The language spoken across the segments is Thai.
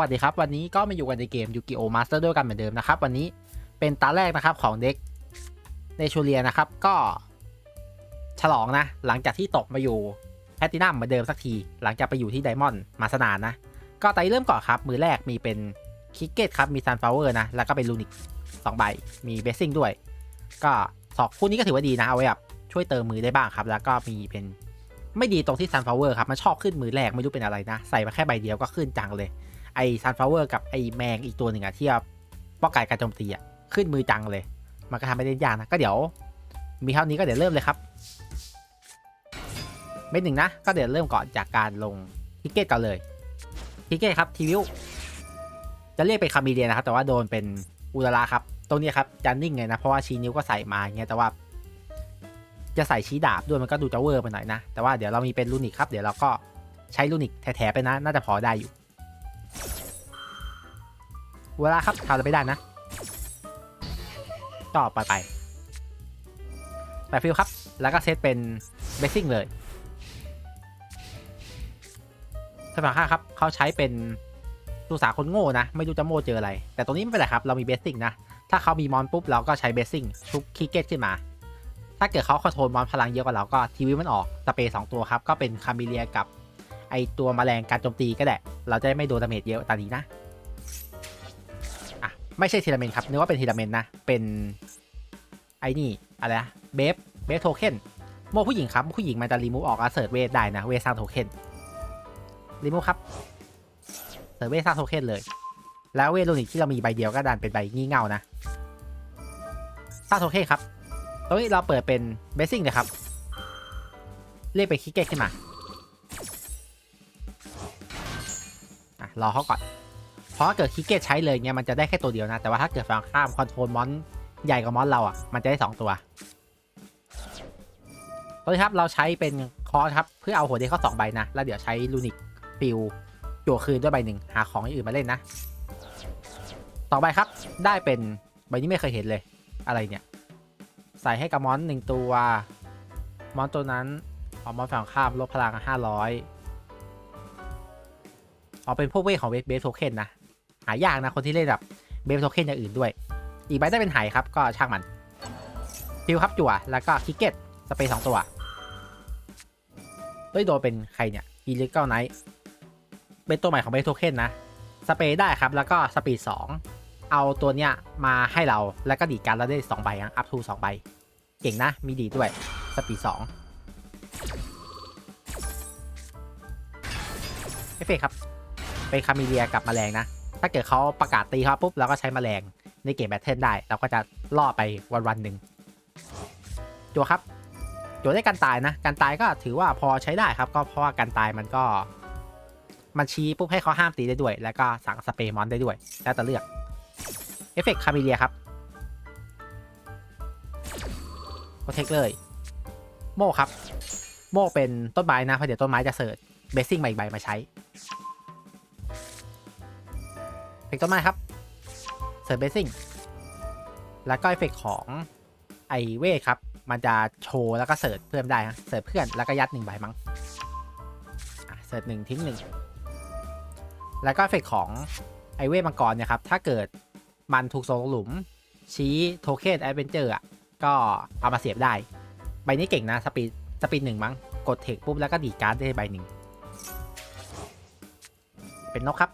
วัสดีครับ วันนี้ก็มาอยู่กันในเกมยูกิโอมาสเตอร์ด้วยกันเหมือนเดิมนะครับ วันนี้เป็นตาแรกนะครับของเด็กเนชูเลียนะครับก็ฉลองนะ หลังจากที่ตกมาอยู่แพตตินัมเหมือนเดิมสักที หลังจากไปอยู่ที่ไดมอนด์มาสนานนะ ก็ไตเริ่มก่อนครับ มือแรกมีเป็นคิกเก็ตครับมีซันฟลาวเวอร์นะ แล้วก็เป็นลูนิกสองใบ มีเบสซิ่งด้วย ก็สองคู่นี้ก็ถือว่าดีนะ เอาไว้แบบช่วยเติมมือได้บ้างครับ แล้วก็มีเป็นไม่ดีตรงที่ซันฟลาวเวอร์ครับ มันชอบขึ้นมือแรกไม่รู้เป็นอะไรนะ ใส่มาแค่ใบเดียวก็ขึ้นจังเลย ไอซันฟลาวเวอร์กับไอแมงอีกตัวหนึ่งอะที่ป้องกันการโจมตีอะขึ้นมือจังเลย มันก็ทำให้ได้ยากนะก็เดี๋ยว มีเท่านี้ก็เดี๋ยวเริ่มเลยครับเม็ดหนึ่งนะ ก็เดี๋ยวเริ่มก่อนจากการลงทิกเก็ตก่อนเลยทิกเก็ตครับทีวิวจะเรียกเป็นคามิเลียนะครับ แต่ว่าโดนเป็นอุลาระครับ ตรงนี้ครับจะนิ่งไงนะ เพราะว่าชี้นิ้วก็ใส่มาอย่างเงี้ยแต่ว่า จะใส่ชี้ดาบด้วยมันก็ดูจะเวอร์ไปหน่อยนะ แต่ว่าเดี๋ยวเรามีเป็นลูนิกครับ เดี๋ยวเราก็ใช้ลูนิกแถๆไปนะ น่าจะพอได้อยู่ เวลาครับทำอะไรไม่ได้นะก็ไปไปไปฟิลครับ แล้วก็เซตเป็นเบสซิ่งเลยสำหรับข้าครับเขาใช้เป็นลูสาคนโง่นะ ไม่รู้จะโม่เจออะไร แต่ตรงนี้ไม่เป็นไรครับ เรามีเบสซิ่งนะ ถ้าเขามีมอนปุ๊บเราก็ใช้เบสซิ่งชุบคีเกตขึ้นมา ถ้าเกิดเขาคอนโทรลมอนพลังเยอะกว่าเราก็ทีวีมันออกสเปรย์สองตัวครับ ก็เป็นคามิเลียกับ ไอตัวแมลงการโจมตีก็ได้เราจะได้ไม่โดนดาเมจเยอะตอนนี้นะอะไม่ใช่ทีลเมนครับนึกว่าเป็นทีลเมนนะเป็นไอ้นี่อะไรนะเบฟเบฟโทเค็นโมผู้หญิงครับผู้หญิงมันจะรีมูฟออกอาเสิร์ตเวทได้นะเวทสร้างโทเค็นรีมูฟครับเสิร์ตเวทสร้างโทเค็นเลย แล้วเวทโลนิกที่เรามีใบเดียวก็ดันเป็นใบงี่เง่านะสร้างโทเค็นครับตรงนี้เราเปิดเป็นเบสซิ่งเลยครับเรียกไปคิกเก็ตขึ้นมา รอเขาก่อน เพราะถ้าเกิดคิกเกตใช้เลยเนี่ยมันจะได้แค่ตัวเดียวนะ แต่ว่าถ้าเกิดฝั่งข้ามคอนโทรลมอนใหญ่กว่ามอนเราอะ มันจะได้ 2 ตัวตอนนี้ครับเราใช้เป็นคอครับเพื่อเอาหัวเด็กเข้าสองใบนะ แล้วเดี๋ยวใช้ลูนิกฟิลจั่วคืนด้วยใบหนึ่งหาของอื่นมาเล่นนะสองใบครับได้เป็นใบนี้ไม่เคยเห็นเลยอะไรเนี่ย ใส่ให้กับมอนหนึ่งตัว มอนตัวนั้นเอามอนฝั่งข้ามลบพลังห้าร้อย เอาเป็นพวกเวทของเบฟโทเค็นนะ หายากนะคนที่เล่นแบบเบฟโทเค็นอย่างอื่นด้วย อีกใบได้เป็นไหครับก็ช่างมันฟิวครับจั่วแล้วก็คิกเก็ตสเปรย์สองตัวเฮ้ยโดนเป็นใครเนี่ยอีลิเกลไนท์เป็นตัวใหม่ของเบฟโทเค็นนะสเปรย์ได้ครับแล้วก็สปีดสองเอาตัวเนี้ยมาให้เราแล้วก็ดีดการเราได้สองใบนะอัพทูสองใบ เก่งนะมีดีด้วยสปีดสองเอฟเฟกครับ เป็นคามิเลียกับแมลงนะ ถ้าเกิดเขาประกาศตีเขาปุ๊บเราก็ใช้แมลงในเกมแบทเทิลได้ เราก็จะล่อไปวันวันๆหนึ่งจัวครับจัวได้การตายนะ การตายก็ถือว่าพอใช้ได้ครับ ก็เพราะว่าการตายมันก็ มันชี้ปุ๊บให้เขาห้ามตีได้ด้วย แล้วก็สั่งสเปรย์มอนได้ด้วย แล้วแต่เลือกเอฟเฟกต์คามิเลียครับโปรเทคเลย โม่ครับ โม่เป็นต้นไม้นะเพราะเดี๋ยวต้นไม้จะเสิร์ชเบสซิ่งใบใบมาใช้ เฟกต์ต้นไม้ครับเสิร์ฟเบสซิ่งแล้วก็เอฟเฟกของไอเวทครับ มันจะโชว์แล้วก็เสิร์ชเพิ่มได้นะเสิร์ชเพื่อนแล้วก็ยัดหนึ่งใบมั้งเสิร์ชหนึ่งทิ้งหนึ่งแล้วก็เอฟเฟกของไอเวทมังกรเนี่ยครับ ถ้าเกิดมันถูกส่งหลุม ชี้โทเค็นแอดเวนเจอร์อะก็เอามาเสียบได้ ใบนี้เก่งนะสปีดสปีดหนึ่งมั้ง กดเทคปุ๊บแล้วก็ดีการ์ดได้ใบหนึ่ง เป็นนกครับ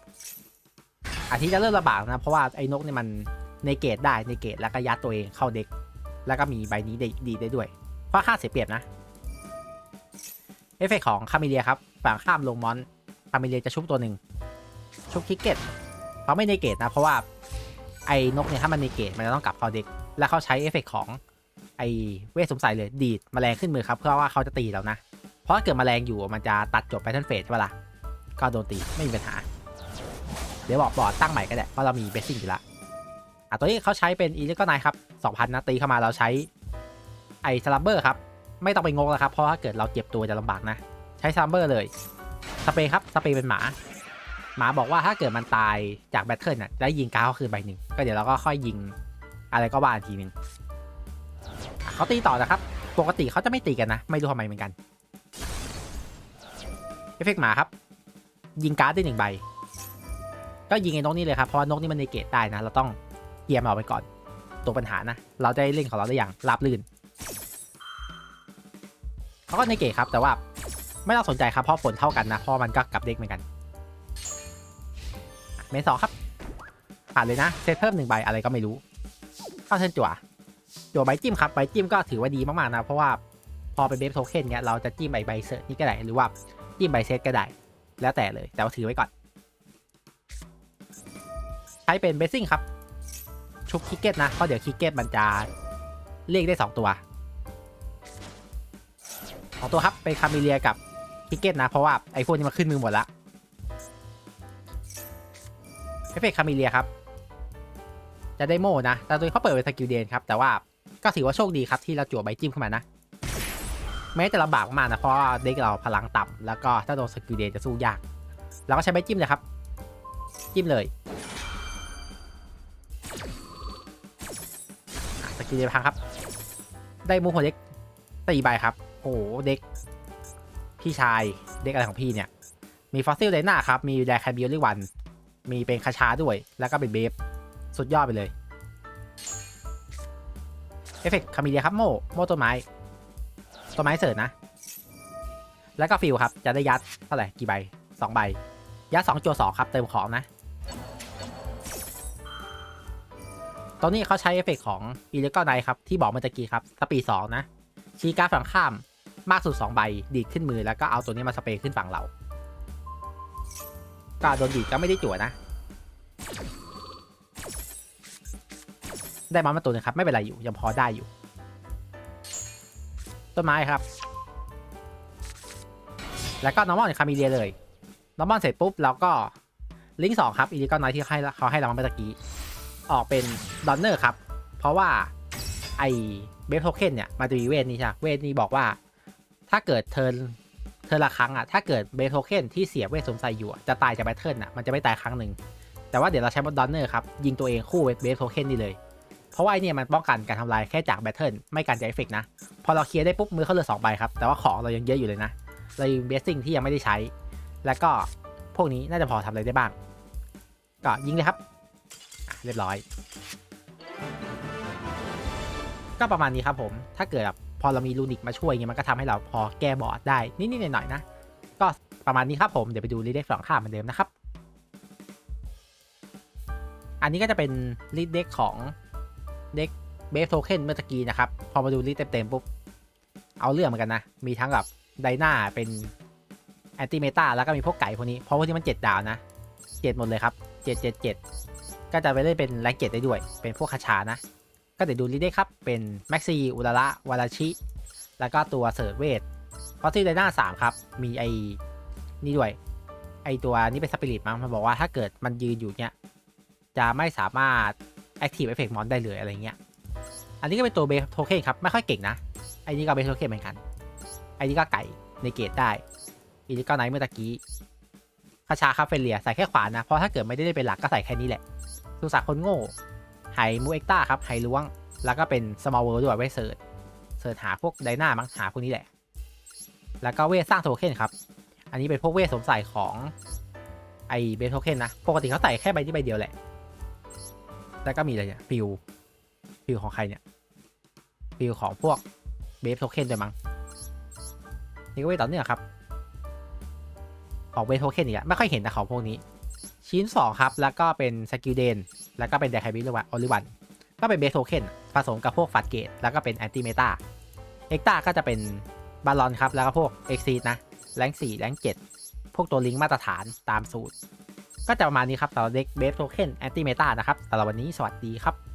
อาทิตย์จะเริ่มระบาดนะ เพราะว่าไอ้นกเนี่ยมันในเกตได้ในเกตแล้วก็ยัดตัวเองเข้าเด็ก แล้วก็มีใบนี้ได้ดีได้ด้วย เพราะค่าเสียเปรียบนะ เอฟเฟกต์ของคามิเลียครับฝั่งข้ามลงมอนคามิเลียจะชุบตัวหนึ่งชุบคิกเก็ตเขาไม่ในเกตนะ เพราะว่าไอ้นกเนี่ยถ้ามันในเกตมันจะต้องกลับเข้าเด็ก แล้วเขาใช้เอฟเฟกต์ของไอ้เวทสมใส่เลยดีดแมลงขึ้นมือครับเพื่อว่าเขาจะตีเรานะ เพราะถ้าเกิดแมลงอยู่มันจะตัดจบไปทันเฟสใช่ปะล่ะก็โดนตีไม่มีปัญหา เดี๋ยวบอกบอร์ดตั้งใหม่ก็ได้เพราะเรามีเบสซิ่งอยู่แล้วอะตัวนี้เขาใช้เป็นอีลิกไนครับ2,000นะตีเข้ามาเราใช้ไอ้สลัมเบอร์ครับ ไม่ต้องไปงงแล้วครับ เพราะถ้าเกิดเราเจ็บตัวจะลำบากนะ ใช้สลัมเบอร์เลยสเปรย์ครับสเปรย์เป็นหมา หมาบอกว่าถ้าเกิดมันตายจากแบทเทิลน่ะจะได้ยิงก้าวคืนใบหนึ่งก็เดี๋ยวเราก็ค่อยยิงอะไรก็ว่าอีกทีหนึ่งอะเขาตีต่อนะครับ ปกติเขาจะไม่ตีกันนะ ไม่รู้ทำไมเหมือนกันเอฟเฟกต์หมาครับ ยิงการ์ดได้หนึ่งใบ ก็ยิงไอ้นกนี่เลยครับ เพราะว่านกนี่มันในเกตได้นะ เราต้องเกียร์มันออกไปก่อน ตัวปัญหานะ เราจะได้เล่นของเราได้อย่างราบรื่นเขาก็ในเกตครับ แต่ว่าไม่ต้องสนใจครับเพราะผลเท่ากันนะ เพราะมันก็กลับเด็กเหมือนกัน เมนสองครับ ผ่านเลยนะ เซตเพิ่มหนึ่งใบอะไรก็ไม่รู้เข้าเชิญจั่วจั่วใบจิ้มครับ ใบจิ้มก็ถือว่าดีมากๆนะ เพราะว่าพอเป็นเบฟโทเค็นเนี้ยเราจะจิ้มใบใบเซอร์นี่ก็ได้ หรือว่าจิ้มใบเซตก็ได้ แล้วแต่เลย แต่ว่าถือไว้ก่อน ใช้เป็นเบสซิ่งครับ ชุบคิกเก็ตนะเพราะเดี๋ยวคิกเก็ตมันจะเรียกได้ 2 ตัวสองตัวครับเป็นคาเมเลียกับคิกเก็ตนะ เพราะว่าไอ้พวกนี้มันขึ้นมือหมดละเอฟเฟกคาเมเลียครับ จะได้โม่นะ แต่ตัวนี้เขาเปิดเป็นสกิลเดนครับ แต่ว่าก็ถือว่าโชคดีครับที่เราจั่วใบจิ้มขึ้นมานะ แม้จะลำบากมากนะ เพราะเด็กเราพลังต่ำแล้วก็ถ้าโดนสกิลเดนจะสู้ยาก เราก็ใช้ใบจิ้มเลยครับ จิ้มเลย อะสกิลเดนพังครับ ได้มูหัวเด็กตีใบครับ โอ้โหเด็ก พี่ชายเด็กอะไรของพี่เนี่ย มีฟอสซิลไดนาครับ มีแดคาบิลลี่วัน มีเป็นคาชาด้วย แล้วก็เป็นเบฟ สุดยอดไปเลย เอฟเฟกต์คามิเลียครับโมโมต้นไม้ ต้นไม้เสริร์นะ แล้วก็ฟิลครับ จะได้ยัดเท่าไหร่กี่ใบสองใบ ยัดสองจัวสองครับ เติมของนะ ตอนนี้เขาใช้เอฟเฟกต์ของอีเลก l ไนครับ ที่บอกเมื่อตะกี้ครับสปีดสองนะชี้การ์ดฝั่งข้ามมากสุด 2 ใบ ดีดขึ้นมือแล้วก็เอาตัวนี้มาสเปรย์ขึ้นฝั่งเราก็โดนดีดก็ไม่ได้จั่วนะ ได้มามาตัวหนึงครับ ไม่เป็นไรอยู่ ยังพอได้อยู่ ต้นไม้ครับ แล้วก็นอร์มอลในคามิเลียเลยนอร์มอลเสร็จปุ๊บเราก็ลิงก์สองครับอีลิกอนไนที่ให้เขาให้เรามาเมื่อกี้ ออกเป็นดอนเนอร์ครับ เพราะว่าไอเบฟโทเค็นเนี่ยมันจะมีเวทนี้ใช่เวทนี้บอกว่า ถ้าเกิดเทิร์นเทิร์นละครั้งอะถ้าเกิดเบฟโทเค็นที่เสียเวทสมใส่อยู่อะจะตายจากแบทเทิลอะมันจะไม่ตายครั้งหนึ่งแต่ว่าเดี๋ยวเราใช้บอดอนเนอร์ครับยิงตัวเองคู่เบฟโทเค็นนี่เลย เพราะว่าไอเนี่ยมันป้องกันการทำลายแค่จากแบทเทิลไม่การจากเอฟเฟกนะพอเราเคลียร์ได้ปุ๊บมือเขาเหลือสองใบครับแต่ว่าของเรายังเยอะอยู่เลยนะเรายังเบสซิ่งที่ยังไม่ได้ใช้ แล้วก็พวกนี้น่าจะพอทำอะไรได้บ้าง ก็ยิงเลยครับ เรียบร้อย ก็ประมาณนี้ครับผม ถ้าเกิดแบบพอเรามีลูนิกมาช่วยเงี้ยมันก็ทำให้เราพอแก้บอร์ดได้นิดๆหน่อยๆนะ ก็ประมาณนี้ครับผมเดี๋ยวไปดูรีเด็กสองข้ามเหมือนเดิมนะครับ อันนี้ก็จะเป็นรีเด็กของเด็กเบฟโทเค็นเมื่อตะกี้นะครับ พอมาดูลิสต์เต็มๆปุ๊บ เอาเรื่องเหมือนกันนะ มีทั้งแบบไดนาเป็นแอนติเมตาแล้วก็มีพวกไก่พวกนี้ เพราะพวกนี้มันเจ็ดดาวนะเจ็ดหมดเลยครับเจ็ดเจ็ดเจ็ด ก็จะไปเล่นเป็นแรงเกตได้ด้วย เป็นพวกคาชานะ ก็เดี๋ยวดูลิได้ครับ เป็นแม็กซีอุระระวาราชิ แล้วก็ตัวเสิร์ฟเวทเพราะที่ไดนาสามครับ มีไอ้นี่ด้วย ไอตัวนี้เป็นสปิริตมั้งมันบอกว่าถ้าเกิดมันยืนอยู่เนี่ยจะไม่สามารถ Active Effect Mon ได้เลยอะไรเงี้ย อันนี้ก็เป็นตัวเบสโทเค็นครับ ไม่ค่อยเก่งนะ ไอ้นี่ก็เบสโทเค็นเหมือนกัน ไอ้นี่ก็ไก่ในเกตได้อีนี่ก็ไนท์เมื่อตะกี้คาชาคาเฟเลียใส่แค่ขวานนะเพราะถ้าเกิดไม่ได้เป็นหลักก็ใส่แค่นี้แหละ สุสาคนโง่ไฮมูเอ็กต้าครับไฮล้วง แล้วก็เป็นสมอลเวิร์ด้วยไว้เสิร์ชเสิร์ชหาพวกไดนามั้งหาพวกนี้แหละ แล้วก็เวทสร้างโทเค็นครับ อันนี้เป็นพวกเวทสมใส่ของไอเบสโทเค็นนะ ปกติเขาใส่แค่ใบที่ใบเดียวแหละ แล้วก็มีอะไรเนี่ยฟิวฟิวของใครเนี่ยฟิวของพวกเบฟโทเค็นด้วยมั้ง นี่ก็เวทต่อเนื่องครับ ของเบฟโทเค็นอีกอะไม่ค่อยเห็นนะของพวกนี้ ชิ้น 2 ครับ แล้วก็เป็นสกิลเดน แล้วก็เป็นเดคาบิลออลิวัน ก็เป็นเบสโทเค็นผสมกับพวกฟัดเกต แล้วก็เป็นแอนติเมตาเอ็กตาก็จะเป็นบาลอนครับ แล้วก็พวกเอ็กซีนะ แรงสี่แรงเจ็ดพวกตัวลิงก์มาตรฐานตามสูตร ก็จะประมาณนี้ครับสำหรับเด็กเบสโทเค็นแอนติเมตานะครับสำหรับวันนี้สวัสดีครับ